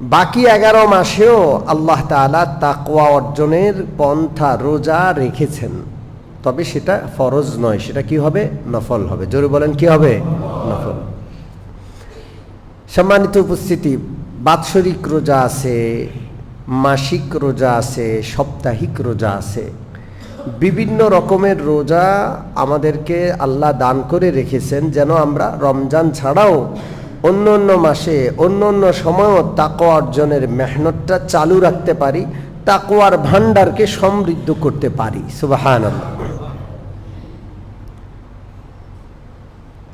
বাকি এগারো মাসেও আল্লাহ তাআলা তাকওয়া অর্জনের পন্থা রোজা রেখেছেন। তবে সেটা ফরজ নয়, সেটা কি হবে? নফল হবে। জোরে বলেন, কি হবে? নফল। সম্মানিত উপস্থিতি, বাৎসরিক রোজা আছে, মাসিক রোজা আছে, সাপ্তাহিক রোজা আছে। বিভিন্ন রকমের রোজা আমাদেরকে আল্লাহ দান করে রেখেছেন, যেন আমরা রমজান ছাড়াও অন্য অন্য মাসে, অন্য অন্য সময়ও তাকোয়া অর্জনের মেহনতটা চালু রাখতে পারি তাকোয়ার ভাণ্ডারকে সমৃদ্ধ করতে পারি সুবাহান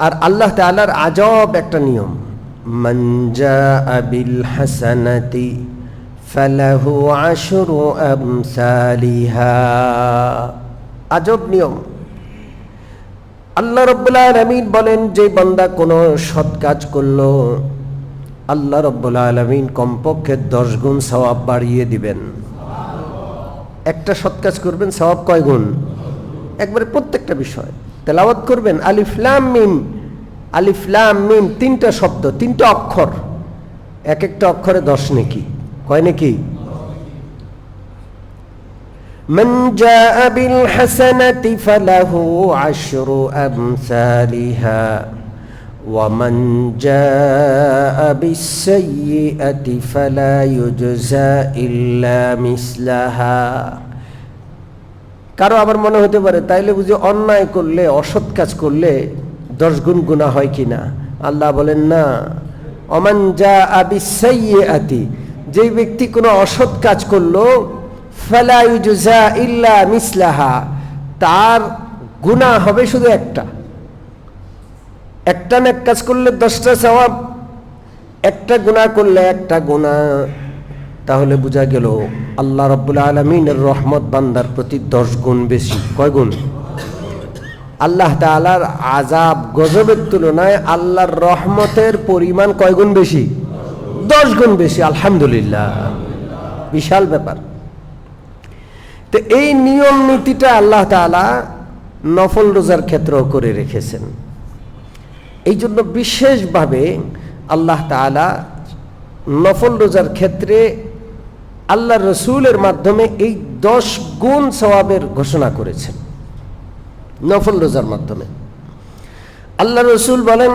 আর আল্লাহ তাআলার আজব একটা নিয়ম মঞ্জা আবিল হাসানাতি ফালাহু আজব নিয়ম। আল্লাহ রব্বুল আলামিন বলেন, যে বান্দা কোনো সৎ কাজ করল, আল্লাহ রব্বুল আলামিন কমপক্ষে দশ গুণ সওয়াব বাড়িয়ে দিবেন। একটা সৎ কাজ করবেন, সওয়াব কয় গুণ? একবারে প্রত্যেকটা বিষয়। তেলাওয়াত করবেন আলিফলাম মিম আলিফলাম মিম, তিনটা শব্দ, তিনটা অক্ষর। এক একটা অক্ষরে দশ নেকি। কয় নাকি? من جاء بالحسنة فله عشر أمثالها ومن جاء بالسيئة فلا يجزى إلا مثلها কারো আবার মনে হতে পারে তাইলে বুঝি অন্যায় করলে অসৎ কাজ করলে দশ গুণ গুণা হয় কিনা আল্লাহ বলেন না অমান যা আতি যেই ব্যক্তি কোনো অসৎ কাজ করলো ফালাইজা ইল্লা মিসলাহা। তার গুণা হবে শুধু একটা। একটা নেক কাজ করলে দশটা সওয়াব, একটা গুণা করলে একটা গুণা তাহলে বোঝা গেল আল্লাহ রব্বুল আলমিনের রহমত বান্দার প্রতি দশ গুণ বেশি। কয় গুণ? আল্লাহ তালার আজাব গজবের তুলনায় আল্লাহর রহমতের পরিমাণ কয় গুণ বেশি? দশ গুণ বেশি, আলহামদুলিল্লাহ। বিশাল ব্যাপার। তো এই নিয়ম নীতিটা আল্লাহ তালা নফল রোজার ক্ষেত্রেও করে রেখেছেন এই জন্য বিশেষভাবে আল্লাহ তালা নফল রোজার ক্ষেত্রে আল্লাহ রসুলের মাধ্যমে এই দশ গুণ সওয়াবের ঘোষণা করেছেন নফল রোজার মাধ্যমে আল্লাহ রসুল বলেন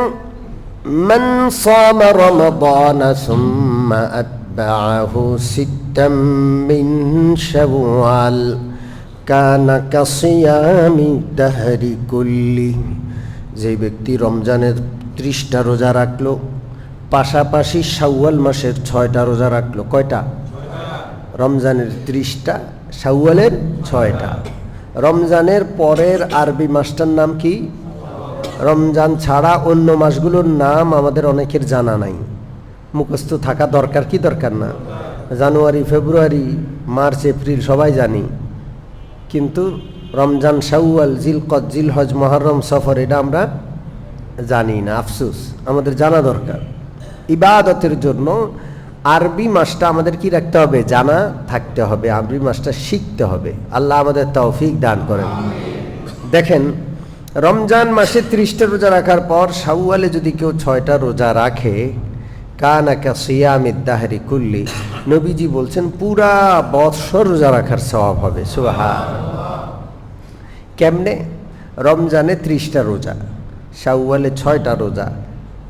من صام رمضان ثم أتبعه ستا من شوال كان كصيام الدهر كله যে ব্যক্তি রমজানের ত্রিশটা রোজা রাখলো পাশাপাশি শাওয়াল মাসের ছয়টা রোজা রাখলো কয়টা রমজানের ত্রিশটা শাওয়ালের ছয়টা রমজানের পরের আরবি মাসটার নাম কি রমজান ছাড়া অন্য মাসগুলোর নাম আমাদের অনেকের জানা নাই মুখস্থ থাকা দরকার কি দরকার না? জানুয়ারি, ফেব্রুয়ারি, মার্চ, এপ্রিল সবাই জানি। কিন্তু রমজান, শাওয়াল জিলকত জিলহজ, মহরম, সফর এটা আমরা জানি না, আফসুস। আমাদের জানা দরকার। ইবাদতের জন্য আরবি মাসটা আমাদের কি রাখতে হবে? জানা থাকতে হবে। আরবি মাসটা শিখতে হবে। আল্লাহ আমাদের তৌফিক দান করেন। দেখেন, রমজান মাসে ত্রিশটা রোজা রাখার পর শাওয়ালে যদি কেউ ছয়টা রোজা রাখে কানাকা সিয়ামিদ দাহারি কুল্লি। নবীজি বলছেন, পুরা বৎসর রোজা রাখার স্বভাব হবে সুবাহা কেমনে? রমজানে ত্রিশটা রোজা, শাওয়ালে ছয়টা রোজা,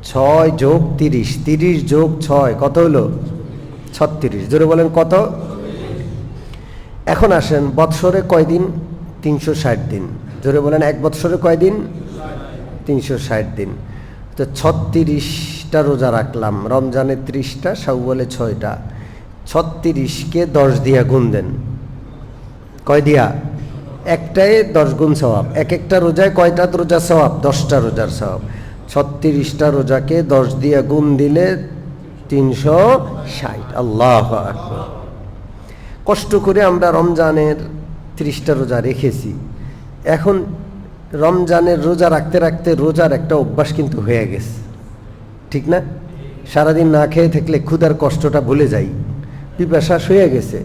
ছয় যোগ তিরিশ তিরিশ যোগ ছয়, কত হলো? ছত্রিশ। জোরে বলেন কত? এখন আসেন, বৎসরে কয়দিন তিনশো ষাট দিন। জোরে বলেন, এক বৎসরে কয়দিন তিনশো ষাট দিন। তো ছত্রিশটা রোজা রাখলাম, রমজানে ত্রিশটা, শাওয়ালে ছয়টা। ছত্রিশকে দশ দিয়া গুণ দেন। কয় দিয়া? একটাই দশ গুণ স্বভাব এক একটা রোজায় কয়টা রোজা স্বভাব দশটা রোজার স্বভাব ছত্রিশটা রোজাকে দশ দিয়া গুণ দিলে তিনশো ষাট। আল্লাহ কষ্ট করে আমরা রমজানের ত্রিশটা রোজা রেখেছি। এখন রমজানের রোজা রাখতে রাখতে রোজার একটা অভ্যাস কিন্তু হয়ে গেছে। ঠিক না? সারাদিন না খেয়ে থাকলে ক্ষুধার কষ্টটা ভুলে যাই। পিপাসা হয়ে গেছে।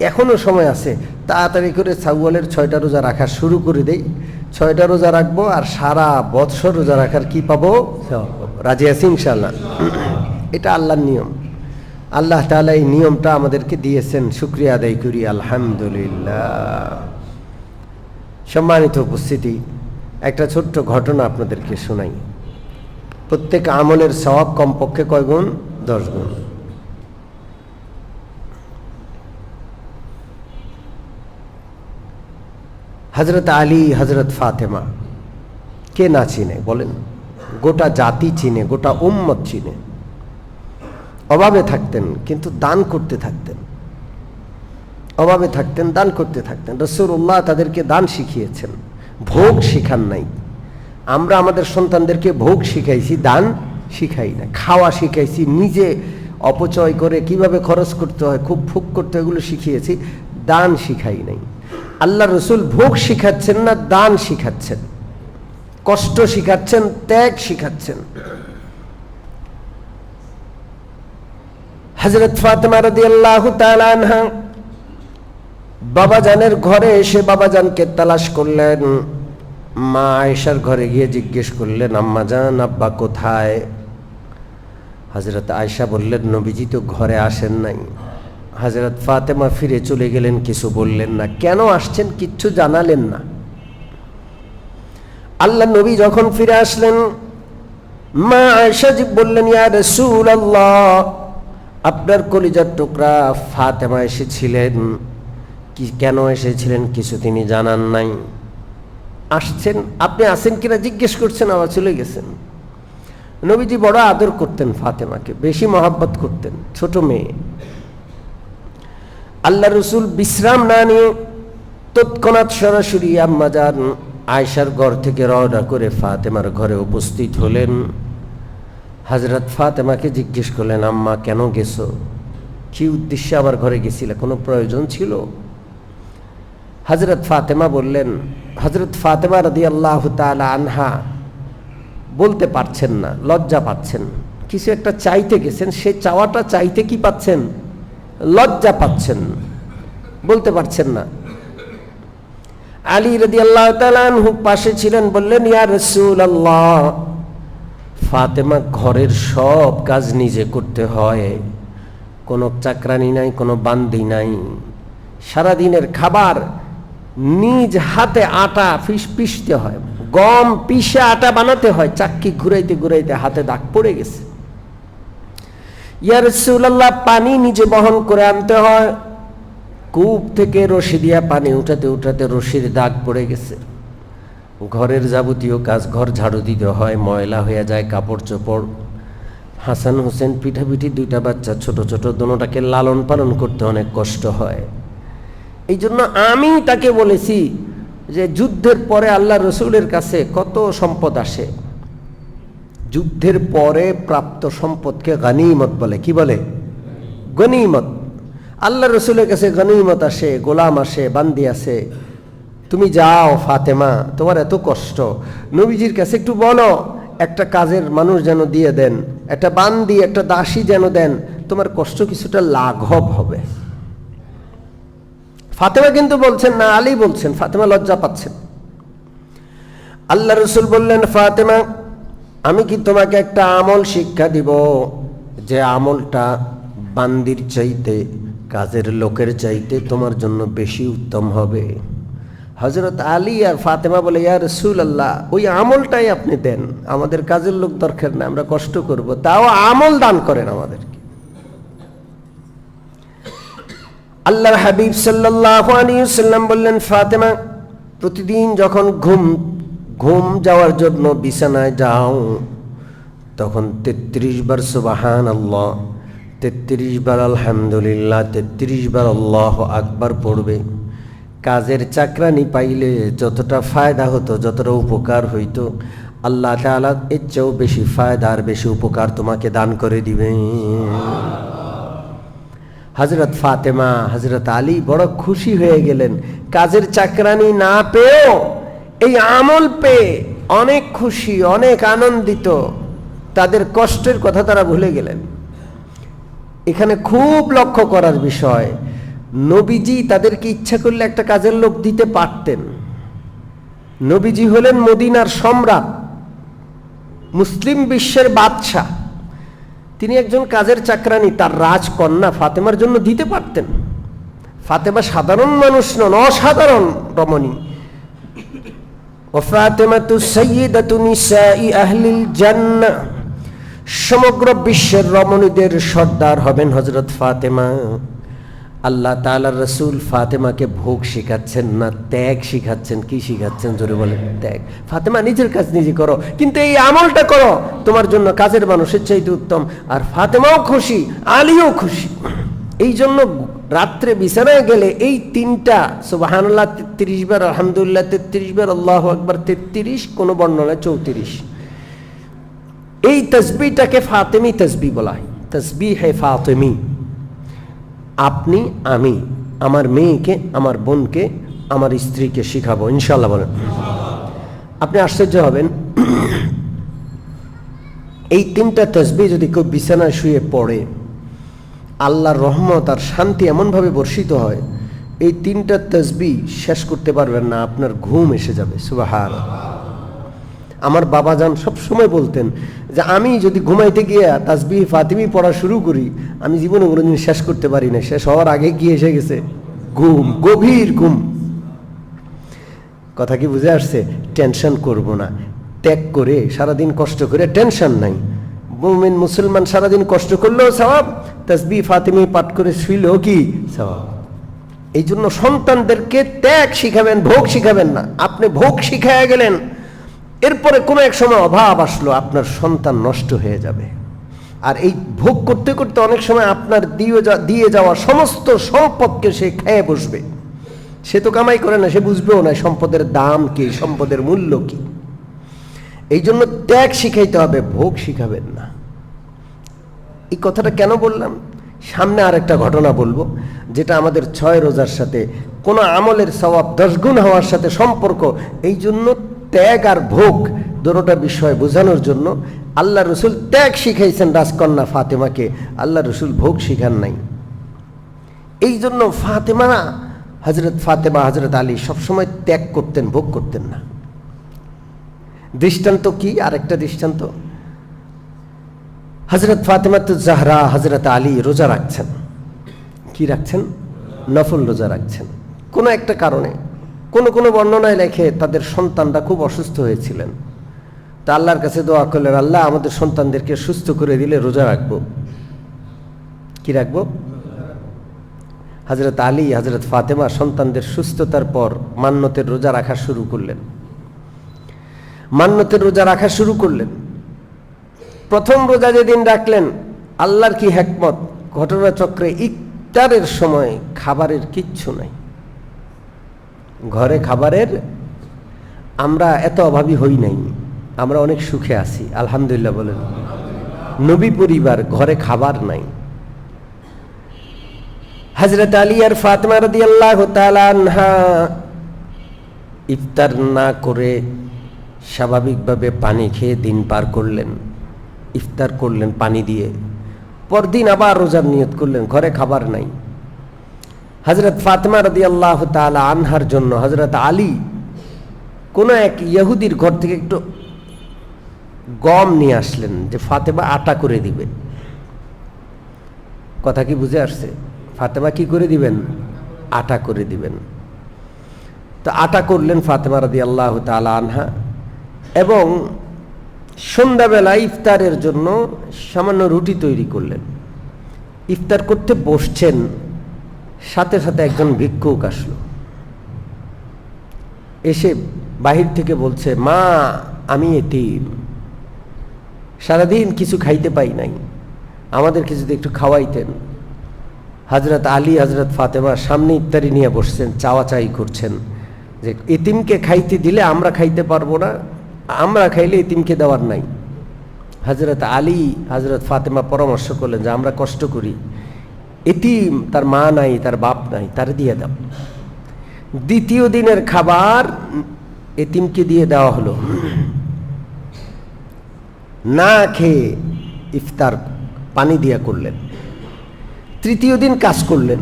এখনও সময় আছে। তাড়াতাড়ি করে সাউওয়ালের ছয়টা রোজা রাখা শুরু করে দেই। ছয়টা রোজা রাখব আর সারা বৎসর রোজা রাখার কি পাবো? রাজি আছি ইনশাল্লাহ এটা আল্লাহর নিয়ম। আল্লাহ তালা এই নিয়মটা আমাদেরকে দিয়েছেন। শুক্রিয়া আদায় করি। আলহামদুলিল্লাহ। সম্মানিত উপস্থিতি, একটা ছোট্ট ঘটনা আপনাদেরকে শোনাই। প্রত্যেক আমলের স্বভাব কমপক্ষে কয় গুণ? দশ গুণ। হজরত আলী হজরত ফাতেমা, কে না চিনে বলেন? গোটা জাতি চিনে, গোটা উম্মত চিনে। অভাবে থাকতেন, কিন্তু দান করতে থাকতেন। অভাবে থাকতেন, দান করতে থাকতেন। রসুল্লাহ তাদেরকে দান শিখিয়েছেন। ভোগ শিখান নাই। আমরা আমাদের সন্তানদেরকে ভোগ শিখাইছি, দান শিখাই না, খাওয়া শিখাইছি, নিজে অপচয় করে কীভাবে খরচ করতে হয়, খুব ভোগ করতে এগুলো শিখিয়েছি, দান শিখাই নাই। আল্লাহ রসুল ভোগ শিখাচ্ছেন না, দান শিখাচ্ছেন। কষ্ট শিখাচ্ছেন, ত্যাগ শিখাচ্ছেন। হজরত ফাতেমা আনহা বাবাজানের ঘরে এসে বাবাজানকে তালাশ করলেন। মা আয়েশার ঘরে গিয়ে জিজ্ঞেস করলেন, আম্মা জান, আব্বা কোথায়? হজরত আয়সা বললেন, নবীজি তো ঘরে আসেন নাই। হজরত ফাতেমা ফিরে চলে গেলেন, কিছু বললেন না। কেন আসছেন? কিচ্ছু জানালেন না। আল্লাহ নবী যখন ফিরে আসলেন, মা আয়সা জি বললেন, ইয়া রসুল আল্লাহ আপনার কলিজার টুকরা ফাতেমা এসেছিলেন। কি, কেন এসেছিলেন? কিছু তিনি জানান নাই। আসছেন, আপনি আসেন কিনা জিজ্ঞেস করছেন, আবার চলে গেছেন। নবীজি বড় আদর করতেন ফাতেমাকে, বেশি মহাব্বত করতেন, ছোট মেয়ে। আল্লাহ রসুল বিশ্রাম না নিয়ে তৎক্ষণাৎ সরাসরি আম্মা যান আয়সার ঘর থেকে রওনা করে ফাতেমার ঘরে উপস্থিত হলেন। হাজরত ফাতেমাকে জিজ্ঞেস করলেন, আম্মা কেন গেছো? কি উদ্দেশ্যে আমার ঘরে গেছিলে? কোনো প্রয়োজন ছিল? হজরত ফাতেমা বললেন হজরত ফাতেমা রদি আল্লাহ আনহা বলতে পারছেন না, লজ্জা পাচ্ছেন। কিছু একটা চাইতে গেছেন, সে চাওয়াটা চাইতে কি পাচ্ছেন? লজ্জা পাচ্ছেন। বলতে পারছেন না। আলী রদি আল্লাহ তালু পাশে ছিলেন, বললেন, ইয়া রসুল আল্লাহ ফাতেমা ঘরের সব কাজ নিজে করতে হয়। কোনো চাকরানি নাই, কোনো বান্দি নাই। সারাদিনের খাবার নিজ হাতে আটা ফিস পিষতে হয়। গম পিষে আটা বানাতে হয়, চাক্কি ঘুরাইতে ঘুরাইতে হাতে দাগ পড়ে গেছে। ইয়ারসুল্লাহ পানি নিজে বহন করে আনতে হয়। কূপ থেকে রশি দিয়া পানি উঠাতে উঠাতে রশির দাগ পড়ে গেছে। ঘরের যাবতীয় কাজ ঘর ঝাড়ু দিতে হয়, ময়লা হয়ে যায়, কাপড় চোপড়। হাসান হোসেন পিঠাপিঠি দুইটা বাচ্চা ছোট ছোট দোনোটাকে লালন পালন করতে অনেক কষ্ট হয়। এই জন্য আমি তাকে বলেছি যে যুদ্ধের পরে আল্লাহ রসুলের কাছে কত সম্পদ আসে? যুদ্ধের পরে প্রাপ্ত সম্পদকে গনিমত বলে। কি বলে? গনিমত। আল্লাহ রসুলের কাছে গনিমত আসে, গোলাম আসে, বান্দি আসে। তুমি যাও ফাতেমা, তোমার এত কষ্ট। নবীজির কাছে একটু বলো, একটা কাজের মানুষ যেন দিয়ে দেন, একটা বান্দি, একটা দাসী যেন দেন, তোমার কষ্ট কিছুটা লাঘব হবে। ফাতেমা কিন্তু বলছেন, না, আলী বলছেন, ফাতেমা লজ্জা পাচ্ছেন আল্লাহ রসুল বললেন, ফাতেমা, আমি কি তোমাকে একটা আমল শিক্ষা দিব যে আমলটা বান্দির চাইতে, কাজের লোকের চাইতে তোমার জন্য বেশি উত্তম হবে? হজরত আলী আর ফাতেমা বলে, ইয়া রসুল আল্লাহ ওই আমলটাই আপনি দেন। আমাদের কাজের লোক দরকার না, আমরা কষ্ট করব। তাও আমল দান করেন আমাদেরকে। আল্লাহর হাবিব সাল্লাম বললেন, ফাতেমা, প্রতিদিন যখন ঘুম ঘুম যাওয়ার জন্য বিছানায় যাও, তখন তেত্রিশ বার সুবাহান আল্লাহ তেত্রিশ বার আলহামদুলিল্লাহ, তেত্রিশ বার আল্লাহ আকবার পড়বে। কাজের চাকরানি পাইলে যতটা ফায়দা হতো, যতটা উপকার হইতো, আল্লাহ তালা এর চেয়েও বেশি ফায়দা আর বেশি উপকার তোমাকে দান করে দিবে হজরত ফাতেমা হজরত আলী বড় খুশি হয়ে গেলেন। কাজের চাকরানি না পেয়েও এই আমল পেয়ে অনেক খুশি, অনেক আনন্দিত। তাদের কষ্টের কথা তারা ভুলে গেলেন। এখানে খুব লক্ষ্য করার বিষয়, নবীজি তাদেরকে ইচ্ছা করলে একটা কাজের লোক দিতে পারতেন। নবীজি হলেন মদিনার সম্রাট, মুসলিম বিশ্বের বাদশাহ। তিনি একজন কাজের চাকরানি, তার রাজকন্যা ফাতেমার জন্য দিতে পারতেন। ফাতেমা সাধারণ মানুষ নন, অসাধারণ রমণী। সমগ্র বিশ্বের রমণীদের সর্দার হবেন হজরত ফাতেমা। আল্লাহ তাআলা রসুল ফাতেমাকে ভোগ শিখাচ্ছেন না ত্যাগ শিখাচ্ছেন? কি শিখাচ্ছেন? জোরে বলেন, ত্যাগ। ফাতেমা নিজের কাজ নিজে করো, কিন্তু এই আমলটা করো। তোমার জন্য কাজের মানুষের চাইতে উত্তম। আর ফাতেমাও খুশি, আলীও খুশি। এই জন্য রাত্রে বিছানায় গেলে এই তিনটা, সুবাহানুল্লাহ তেত্রিশ বার, আলহামদুলিল্লাহ, তেত্রিশ বার, আল্লাহ আকবার, তেত্রিশ, কোনো বর্ণনায় চৌত্রিশ। এই তসবিটাকে ফাতেমি তসবি বলা হয়। তসবি হে ফাতেমি। আপনি, আমি, আমার মেয়েকে, আমার বোনকে, আমার স্ত্রীকে শিখাবো ইনশাল্লাহ বলেন। আপনি আশ্চর্য হবেন। এই তিনটা তসবি যদি কেউ বিছানায় শুয়ে পড়ে, আল্লাহর রহমত আর শান্তি এমনভাবে বর্ষিত হয়, এই তিনটা তসবি শেষ করতে পারবেন না, আপনার ঘুম এসে যাবে সুবাহার আমার বাবা যান সবসময় বলতেন যে, আমি যদি ঘুমাইতে গিয়ে তাসবি ফাতিমি পড়া শুরু করি, আমি জীবনে কোনোদিন শেষ করতে পারি না। শেষ হওয়ার আগে গিয়ে এসে গেছে? ঘুম, গভীর ঘুম। কথা কি বুঝে আসছে? টেনশন করব না। ত্যাগ করে সারাদিন কষ্ট করে টেনশন নাই। মুমিন মুসলমান সারাদিন কষ্ট করলেও সবাব তসবি ফাতিমি পাঠ করে শুইলেও কি সবাব এই জন্য সন্তানদেরকে ত্যাগ শিখাবেন, ভোগ শিখাবেন না। আপনি ভোগ শিখাইয়া গেলেন এরপরে কোনো এক সময় অভাব আসলো, আপনার সন্তান নষ্ট হয়ে যাবে। আর এই ভোগ করতে করতে অনেক সময় আপনার দিয়ে দিয়ে যাওয়া সমস্ত সম্পদকে সে খেয়ে বসবে। সে তো কামাই করে না, সে বুঝবেও না সম্পদের দাম কি সম্পদের মূল্য কি। এই জন্য ত্যাগ শিখাইতে হবে, ভোগ শিখাবেন না। এই কথাটা কেন বললাম? সামনে আর একটা ঘটনা বলব, যেটা আমাদের ছয় রোজার সাথে কোনো আমলের স্বভাব দশগুণ হওয়ার সাথে সম্পর্ক, এই জন্য ত্যাগ আর ভোগ দুটোটা বিষয় বোঝানোর জন্য আল্লাহ রসুল ত্যাগ শিখাইছেন রাজকন্যা ফাতেমাকে। আল্লাহ রসুল ভোগ শিখান নাই। এই জন্য ফাতেমা হজরত ফাতেমা হজরত আলী সবসময় ত্যাগ করতেন, ভোগ করতেন না। দৃষ্টান্ত কি? আরেকটা দৃষ্টান্ত। হজরত ফাতেমাত জাহরা হজরত আলী রোজা রাখছেন। কি রাখছেন? নফল রোজা রাখছেন। কোনো একটা কারণে। কোনো কোনো বর্ণনায় লেখে তাদের সন্তানরা খুব অসুস্থ হয়েছিলেন। তা আল্লাহর কাছে দোয়া করলেন, আল্লাহ, আমাদের সন্তানদেরকে সুস্থ করে দিলে রোজা রাখব। কি রাখব? হজরত আলী হজরত ফাতেমা সন্তানদের সুস্থতার পর মান্যতের রোজা রাখা শুরু করলেন। মান্যতের রোজা রাখা শুরু করলেন। প্রথম রোজা যেদিন রাখলেন, আল্লাহর কি হ্যাকমত ঘটনাচক্রে ইফতারের সময় খাবারের কিচ্ছু নাই। ঘরে খাবারের আমরা এত অভাবী হই নাই, আমরা অনেক সুখে আছি, আলহামদুলিল্লাহ বলেন। নবী পরিবার, ঘরে খাবার নাই। হজরত আলী আর ফাতেমা রদি আল্লাহ ইফতার না করে স্বাভাবিকভাবে পানি খেয়ে দিন পার করলেন, ইফতার করলেন পানি দিয়ে। পরদিন আবার রোজার নিয়ত করলেন, ঘরে খাবার নাই। হজরত ফাতেমা রদি আল্লাহ তালা আনহার জন্য হজরত আলী কোনো এক ইহুদির ঘর থেকে একটু গম নিয়ে আসলেন যে ফাতেমা আটা করে দিবে কথা কি বুঝে আসছে? ফাতেমা কি করে দিবেন? আটা করে দিবেন। তো আটা করলেন ফাতেমা রদি আল্লাহ তালা আনহা এবং সন্ধ্যাবেলা ইফতারের জন্য সামান্য রুটি তৈরি করলেন। ইফতার করতে বসছেন সাথে সাথে একজন ভিক্ষুক আসলো। এসে বাহির থেকে বলছে, মা, আমি এতিম। সারাদিন কিছু খাইতে পাই নাই। আমাদেরকে যদি একটু খাওয়াইতেন। হজরত আলী হজরত ফাতেমা সামনে ইত্যাদি নিয়ে বসছেন, চাওয়া চাই করছেন যে, এতিমকে খাইতে দিলে আমরা খাইতে পারব না, আমরা খাইলে এতিমকে দেওয়ার নাই। হজরত আলী হজরত ফাতেমা পরামর্শ করলেন যে, আমরা কষ্ট করি। এতিম তার মা নাই, তার বাপ নাই, তার দিয়ে দাও। দ্বিতীয় দিনের খাবার এতিমকে দিয়ে দেওয়া হলো। না খেয়ে ইফতার পানি দিয়া করলেন। তৃতীয় দিন কাজ করলেন।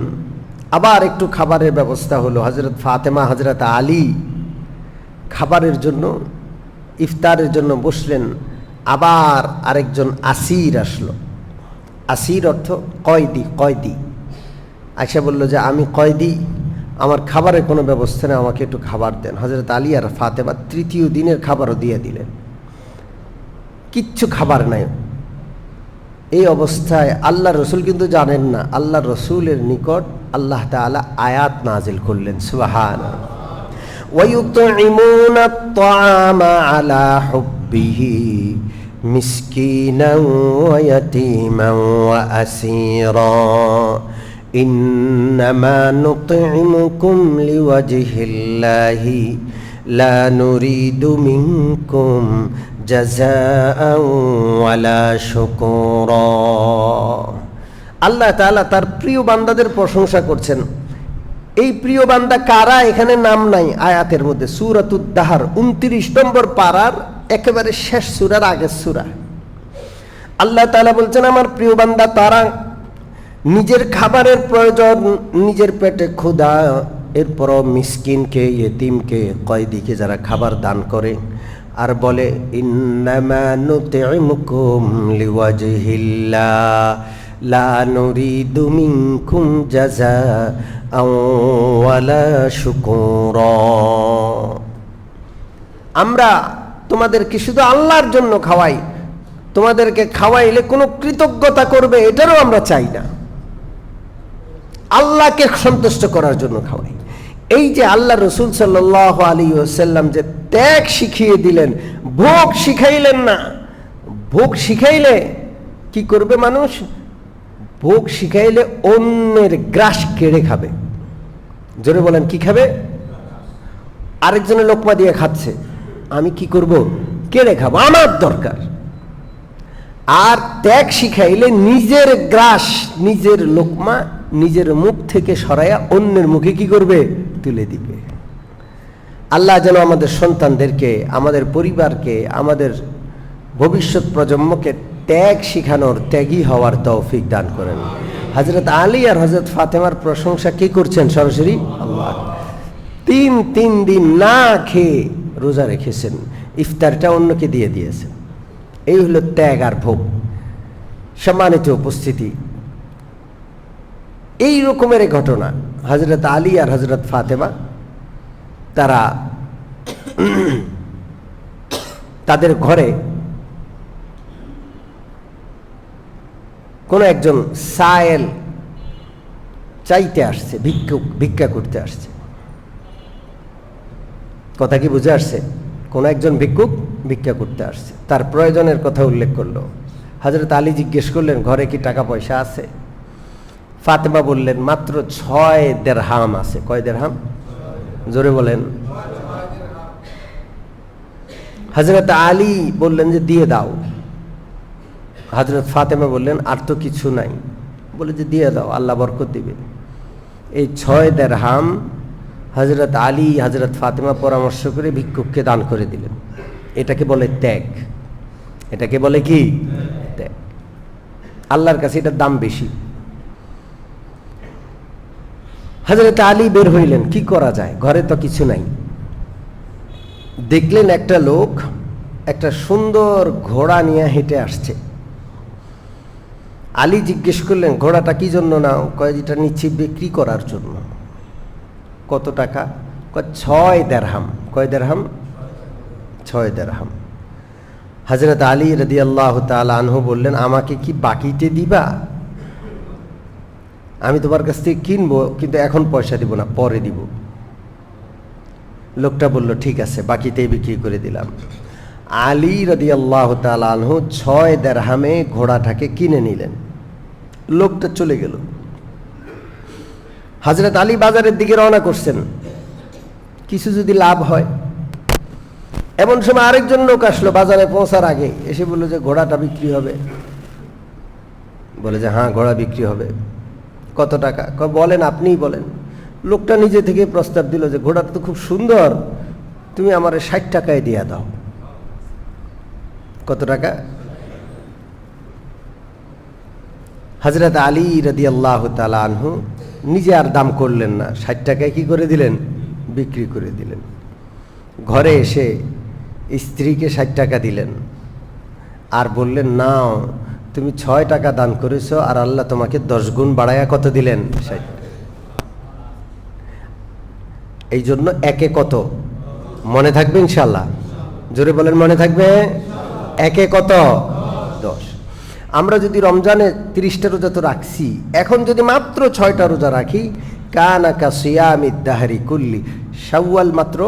আবার একটু খাবারের ব্যবস্থা হলো। হজরত ফাতেমা হজরত আলী খাবারের জন্য, ইফতারের জন্য বসলেন। আবার আরেকজন আসির আসলো। আসির অর্থ কয়দি কয়দি আয়সা বলল যে আমি কয়দি আমার খাবারের কোনো ব্যবস্থা নেই আমাকে একটু খাবার দেন হজরত আলী আর ফাতেমা তৃতীয় দিনের খাবারও দিয়ে দিলেন কিচ্ছু খাবার নাই এই অবস্থায় আল্লাহ রসুল কিন্তু জানেন না আল্লাহ রসুলের নিকট আল্লাহ তাআলা আয়াত নাজিল করলেন সুবাহান ويطعمون الطعام على حبه مسكينا ويتيما وأسيرا إنما نطعمكم لوجه الله لا نريد منكم جزاء ولا شكورا আল্লাহ তাআলা তার প্রিয় বান্দাদের প্রশংসা করছেন এই প্রিয় বান্দা কারা এখানে নাম নাই আয়াতের মধ্যে সুরাতুদ্দাহার উনত্রিশ নম্বর পাড়ার একেবারে শেষ সুরার আগের সুরা। আল্লাহ তালা বলছেন, আমার প্রিয় বান্দা, তারা নিজের খাবারের প্রয়োজন, নিজের পেটে ক্ষুধা, এরপরও মিসকিনকে, ইয়েতিমকে, কয়দিকে যারা খাবার দান করে আর বলে আমরা তোমাদেরকে শুধু আল্লাহর জন্য খাওয়াই, তোমাদেরকে খাওয়াইলে কোনো কৃতজ্ঞতা করবে এটারও আমরা চাই না। আল্লাহকে সন্তুষ্ট করার জন্য খাওয়াই। এই যে আল্লাহ রসুল সাল্লাহ আলী ওসাল্লাম যে ত্যাগ শিখিয়ে দিলেন, ভোগ শিখাইলেন না। ভোগ শিখাইলে কি করবে মানুষ? ভোগ শিখাইলে অন্যের গ্রাস কেড়ে খাবে। জোরে বলেন, কি খাবে? আরেকজনের লোকমা দিয়ে খাচ্ছে। আমি কি করব? কেড়ে খাব, আমার দরকার। আর ত্যাগ শিখাইলে নিজের গ্রাস, নিজের লোকমা, নিজের মুখ থেকে সরাইয়া অন্যের মুখে কি করবে? তুলে দিবে। আল্লাহ যেন আমাদের সন্তানদেরকে, আমাদের পরিবারকে, আমাদের ভবিষ্যৎ প্রজন্মকে ত্যাগ শিখানোর ত্যাগী হওয়ার তৌফিক দান করেন। হজরত আলী আর হজরত ফাতেমার প্রশংসা কি করছেন সরাসরি? আল্লাহ। তিন তিন দিন না খেয়ে রোজা রেখেছেন। ইফতারটা অন্যকে দিয়ে দিয়েছেন। এই হলো ত্যাগ আর ভোগ। সম্মানিত উপস্থিতি। এই রকমের ঘটনা হজরত আলী আর হজরত ফাতেমা, তারা তাদের ঘরে কোনো একজন সায়েল চাইতে আসছে, ভিক্ষুক, ভিক্ষা করতে আসছে। কথা কি বুঝে আসছে? কোনো একজন ভিক্ষুক ভিক্ষা করতে আসছে। তার প্রয়োজনের কথা উল্লেখ করল। হজরত আলী জিজ্ঞেস করলেন, ঘরে কি টাকা পয়সা আছে? ফাতেমা বললেন, মাত্র ছয় দেড়হাম আছে। কয় দেড়হাম? জোরে বলেন। হজরত আলী বললেন যে, দিয়ে দাও। হজরত ফাতেমা বললেন, আর তো কিছু নাই। বলে যে, দিয়ে দাও, আল্লাহ বরকত দিবে। এই ছয় দেড়হাম হজরত আলী হজরত ফাতেমা পরামর্শ করে ভিক্ষুককে দান করে দিলেন। এটাকে বলে ত্যাগ। এটাকে বলে কি? ত্যাগ। আল্লাহর কাছে এটার দাম বেশি। হজরত আলী বের হইলেন। কি করা যায়? ঘরে তো কিছু নাই। দেখলেন একটা লোক একটা সুন্দর ঘোড়া নিয়ে হেঁটে আসছে। আলী জিজ্ঞেস করলেন, ঘোড়াটা কি জন্য নাও? কয় নিচ্ছি বিক্রি করার জন্য। কত টাকা? ছয় দেড়হাম। কয় দেড়হাম? ছয় দেড়হাম। হজরত আলী রদি আল্লাহ আনহু বললেন, আমাকে কি বাকিতে দিবা? আমি তোমার কাছ থেকে কিনবো, কিন্তু এখন পয়সা দিব না, পরে দিব। লোকটা বলল, ঠিক আছে, বাকিতেই বিক্রি করে দিলাম। আলী রদি আল্লাহ আনহু ছয় দেড়হামে ঘোড়াটাকে কিনে নিলেন। লোকটা চলে গেল। হাজরত আলী বাজারের দিকে রওনা করছেন। কিছু যদি লাভ হয়। এমন সময় আরেকজন লোক আসলো বাজারে পৌঁছার আগে। এসে বলল যে, ঘোড়াটা বিক্রি হবে। বলে যে হ্যাঁ ঘোড়া বিক্রি হবে। কত টাকা? বলেন, আপনিই বলেন। লোকটা নিজে থেকে প্রস্তাব দিল যে, ঘোড়াটা তো খুব সুন্দর। তুমি আমার ষাট টাকায় দিয়ে দাও। কত টাকা? হজরত আলী রদি আল্লাহ আনহু নিজে আর দাম করলেন না। ষাট টাকায় কি করে দিলেন? বিক্রি করে দিলেন। ঘরে এসে স্ত্রীকে ষাট টাকা দিলেন। আর বললেন নাও তুমি ছয় টাকা দান করেছ আর আল্লাহ তোমাকে দশ গুণ বাড়ায়া কত দিলেন? ষাট। এই জন্য একে কত? মনে থাকবে ইনশাল্লাহ জোরে বলেন, মনে থাকবে? একে কত? আমরা যদি রমজানে তিরিশটা রোজা তো রাখছি, এখন যদি মাত্র ছয়টা রোজা রাখি কানাকা সিয়ামি দাহারি কুল্লি। শাওয়াল মাত্র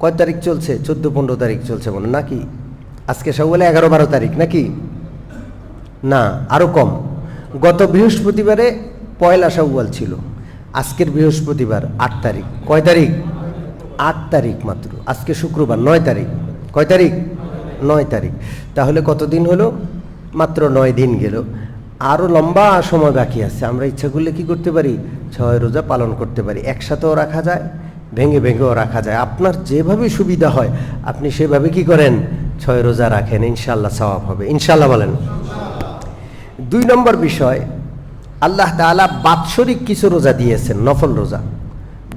কয় তারিখ চলছে? চোদ্দ, পনেরো তারিখ চলছে মনে নাকি? আজকে শাওয়ালে এগারো, বারো তারিখ, নাকি? না আরও কম। গত বৃহস্পতিবারে পয়লা শাওয়াল ছিল, আজকের বৃহস্পতিবার আট তারিখ। কয় তারিখ? আট তারিখ মাত্র, আজকে শুক্রবার নয় তারিখ। কয় তারিখ? নয় তারিখ। তাহলে কতদিন হলো? মাত্র নয় দিন গেল। আরও লম্বা সময় বাকি আছে। আমরা ইচ্ছা করলে কী করতে পারি? ছয় রোজা পালন করতে পারি। একসাথেও রাখা যায়, ভেঙে ভেঙেও রাখা যায়। আপনার যেভাবে সুবিধা হয়, আপনি সেভাবে কি করেন? ছয় রোজা রাখেন ইনশাল্লাহ সওয়াব হবে। ইনশাল্লাহ বলেন। দুই নম্বর বিষয়, আল্লাহ তাআলা বাৎসরিক কিছু রোজা দিয়েছেন, নফল রোজা।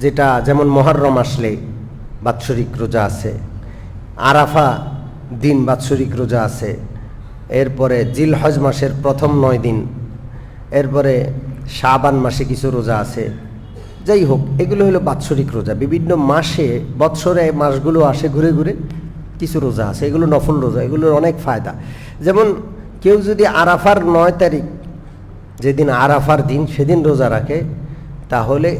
যেটা যেমন মহরম আসলে বাৎসরিক রোজা আছে, আরাফা দিন বাৎসরিক রোজা আছে এরপরে জিল হজ মাসের প্রথম নয় দিন। এরপরে শাবান মাসে কিছু রোজা আছে। যাই হোক, এগুলো হলো বাৎসরিক রোজা। বিভিন্ন মাসে, বৎসরে মাসগুলো আসে ঘুরে ঘুরে কিছু রোজা আছে। এগুলো নফল রোজা, এগুলোর অনেক ফায়দা। যেমন কেউ যদি আরাফার নয় তারিখ, যেদিন আরাফার দিন সেদিন রোজা রাখে, তাহলে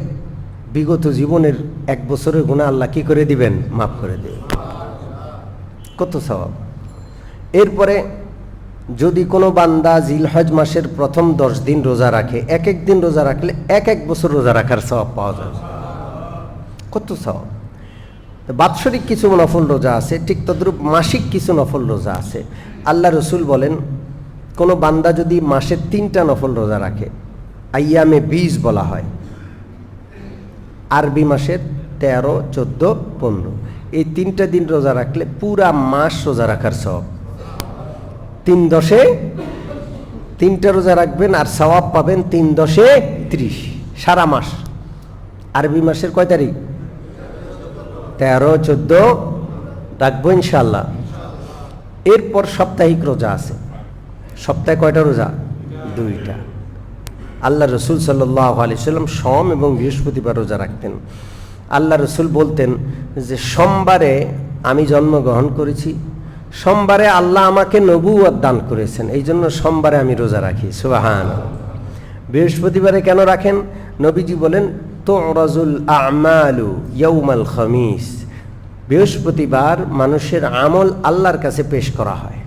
বিগত জীবনের এক বছরের গুণা আল্লাহ কি করে দিবেন? মাফ করে দেবেন। কত স্বভাব এরপরে যদি কোনো বান্দা জিলহজ মাসের প্রথম দশ দিন রোজা রাখে, এক এক দিন রোজা রাখলে এক এক বছর রোজা রাখার স্বভাব পাওয়া যাবে কত স্বভাব বাৎসরিক কিছু নফল রোজা আছে, ঠিক তদ্রূপ মাসিক কিছু নফল রোজা আছে। আল্লাহ রসুল বলেন, কোনো বান্দা যদি মাসে তিনটা নফল রোজা রাখে, আইয়ামে বীজ বলা হয়। আরবি মাসের তেরো, চোদ্দ, পনেরো। এই তিনটা দিন রোজা রাখলে পুরা মাস রোজা রাখার সব তিন দশে তিনটা রোজা রাখবেন আর সওয়াব পাবেন তিন দশে ত্রিশ, সারা মাস। আরবি মাসের কয় তারিখ? তেরো, চোদ্দ, রাখব ইনশাল্লাহ এরপর সাপ্তাহিক রোজা আছে। সপ্তাহে কয়টা রোজা? দুইটা। আল্লাহ রসুল সাল্লাহ সাল্লাম সোম এবং বৃহস্পতিবার রোজা রাখতেন। আল্লাহ রসুল বলতেন যে, সোমবারে আমি জন্মগ্রহণ করেছি সোমবারে আল্লাহ আমাকে নবুয়াদ দান করেছেন। এই জন্য সোমবারে আমি রোজা রাখি সুবাহান বৃহস্পতিবারে কেন রাখেন? নবীজি বলেন তো রাজুল আমালু ইয়ৌমাল খমিস। বৃহস্পতিবার মানুষের আমল আল্লাহর কাছে পেশ করা হয়।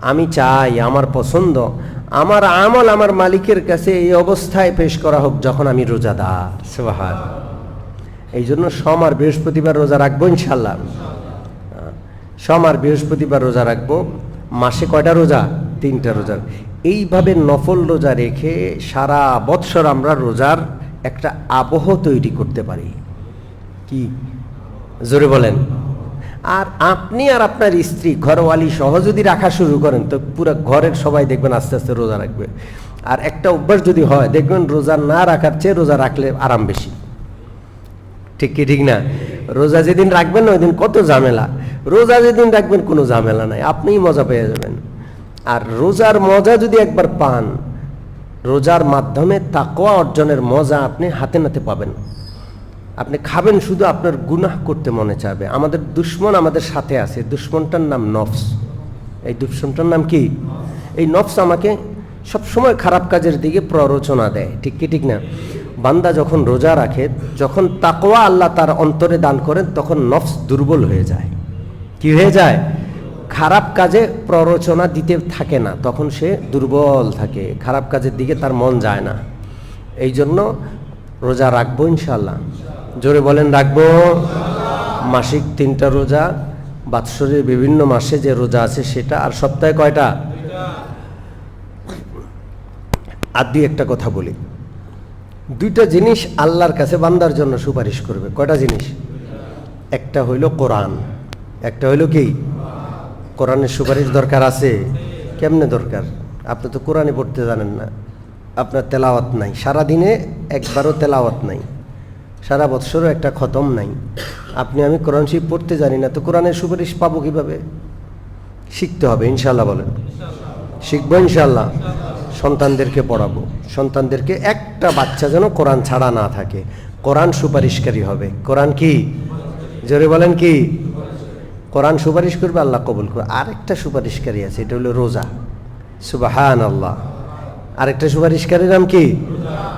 আমি চাই, আমার পছন্দ, আমার আমল আমার মালিকের কাছে এই অবস্থায় পেশ করা হোক যখন আমি রোজাদার সুবাহান এই জন্য সোম আর বৃহস্পতিবার রোজা রাখব ইনশাল্লাহ সোম আর বৃহস্পতিবার রোজা রাখব। মাসে কয়টা রোজা? তিনটা রোজা। এইভাবে নফল রোজা রেখে সারা বৎসর আমরা রোজার একটা আবহ তৈরি করতে পারি। কি? জোরে বলেন। আর আপনি আর আপনার স্ত্রী, ঘরওয়ালি সহ যদি রাখা শুরু করেন, তো পুরো ঘরের সবাই দেখবেন আস্তে আস্তে রোজা রাখবে। আর একটা অভ্যাস যদি হয়, দেখবেন রোজা না রাখার চেয়ে রোজা রাখলে আরাম বেশি। ঠিক কি, ঠিক না? রোজা যেদিন রাখবেন না ওই দিন কত ঝামেলা। রোজা যেদিন রাখবেন, কোনো ঝামেলা নাই। আপনিই মজা পেয়ে যাবেন। আর রোজার মজা যদি একবার পান, রোজার মাধ্যমে তাকোয়া অর্জনের মজা আপনি হাতে নাতে পাবেন। আপনি খাবেন শুধু আপনার গুনাহ করতে মনে চাবে। আমাদের দুশ্মন আমাদের সাথে আছে। দুশ্মনটার নাম নফস। এই দুশ্মনটার নাম কি? এই নফস আমাকে সবসময় খারাপ কাজের দিকে প্ররোচনা দেয়। ঠিক কি, ঠিক না? বান্দা যখন রোজা রাখে, যখন তাকোয়া আল্লাহ তার অন্তরে দান করেন, তখন নফস দুর্বল হয়ে যায়। কি হয়ে যায়? খারাপ কাজে প্ররোচনা দিতে থাকে না, তখন সে দুর্বল থাকে। খারাপ কাজের দিকে তার মন যায় না। এই জন্য রোজা রাখব ইনশাল্লাহ জোরে বলেন, রাখব। মাসিক তিনটা রোজা বাৎসরের বিভিন্ন মাসে যে রোজা আছে সেটা, আর সপ্তাহে কয়টা? আর দুই একটা কথা বলি। দুইটা জিনিস আল্লাহর কাছে বান্দার জন্য সুপারিশ করবে। কয়টা জিনিস? একটা হইল কোরআন। একটা হইল কি? কোরআনের সুপারিশ দরকার আছে। কেমনে দরকার? আপনি তো কোরআনে পড়তে জানেন না। আপনার তেলাওয়াত নাই। সারা দিনে একবারও তেলাওয়াত নাই। সারা বৎসরও একটা খতম নাই। আপনি, আমি কোরআন শিব পড়তে জানি না, তো কোরআনের সুপারিশ পাবো কীভাবে? শিখতে হবে ইনশাল্লাহ বলেন। শিখব ইনশাল্লাহ সন্তানদেরকে পড়াবো। সন্তানদেরকে একটা বাচ্চা যেন কোরআন ছাড়া না থাকে। কোরআন সুপারিশকারী হবে। কোরআন কি? জোরে বলেন কি? কোরআন সুপারিশ করবে, আল্লাহ কবুল করবে। আরেকটা সুপারিশকারী আছে, এটা হলো রোজা। সুবাহান আল্লাহ আরেকটা সুপারিশকারীর নাম কি?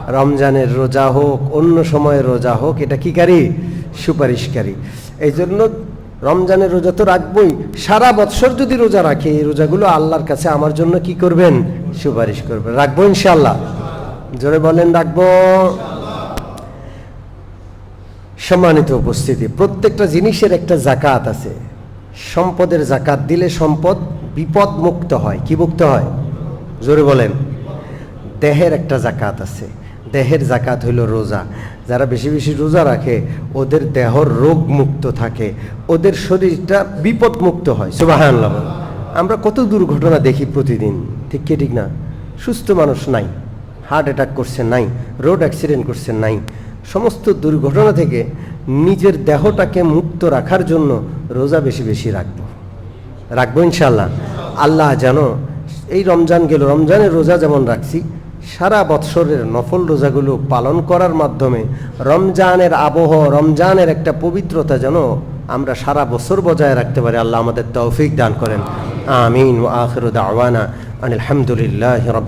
রমজানের রোজা হোক, অন্য সময়ের রোজা হোক, এটা কি কারি? সুপারিশকারী। এই জন্য রমজানের রোজা তো রাখবই। সারা বৎসর যদি রোজা রাখি, এই রোজাগুলো আল্লাহর কাছে আমার জন্য কি করবেন? সুপারিশ করবেন। রাখব ইনশাল্লাহ জোরে বলেন, রাখব। সম্মানিত উপস্থিতি, প্রত্যেকটা জিনিসের একটা জাকাত আছে। সম্পদের জাকাত দিলে সম্পদ বিপদ মুক্ত হয়। কি মুক্ত হয়? জোরে বলেন। দেহের একটা জাকাত আছে। দেহের জাকাত হইল রোজা। যারা বেশি বেশি রোজা রাখে, ওদের দেহর রোগ মুক্ত থাকে, ওদের শরীরটা বিপদ মুক্ত হয়। সুবাহ আমরা কত দুর্ঘটনা দেখি প্রতিদিন। ঠিক কি, ঠিক না? সুস্থ মানুষ নাই হার্ট অ্যাটাক করছে নাই রোড অ্যাক্সিডেন্ট করছে নাই। সমস্ত দুর্ঘটনা থেকে নিজের দেহটাকে মুক্ত রাখার জন্য রোজা বেশি বেশি রাখব। রাখব ইনশাল্লাহ আল্লাহ যেন এই রমজান গেল, রমজানের রোজা যেমন রাখছি সারা বৎসরের নফল রোজাগুলো পালন করার মাধ্যমে রমজানের আবহ, রমজানের একটা পবিত্রতা যেন আমরা সারা বছর বজায় রাখতে পারি। আল্লাহ আমাদের তৌফিক দান করেন। আমিন। ও আখির দাওয়ানা। আনিল হামদুলিল্লাহ রব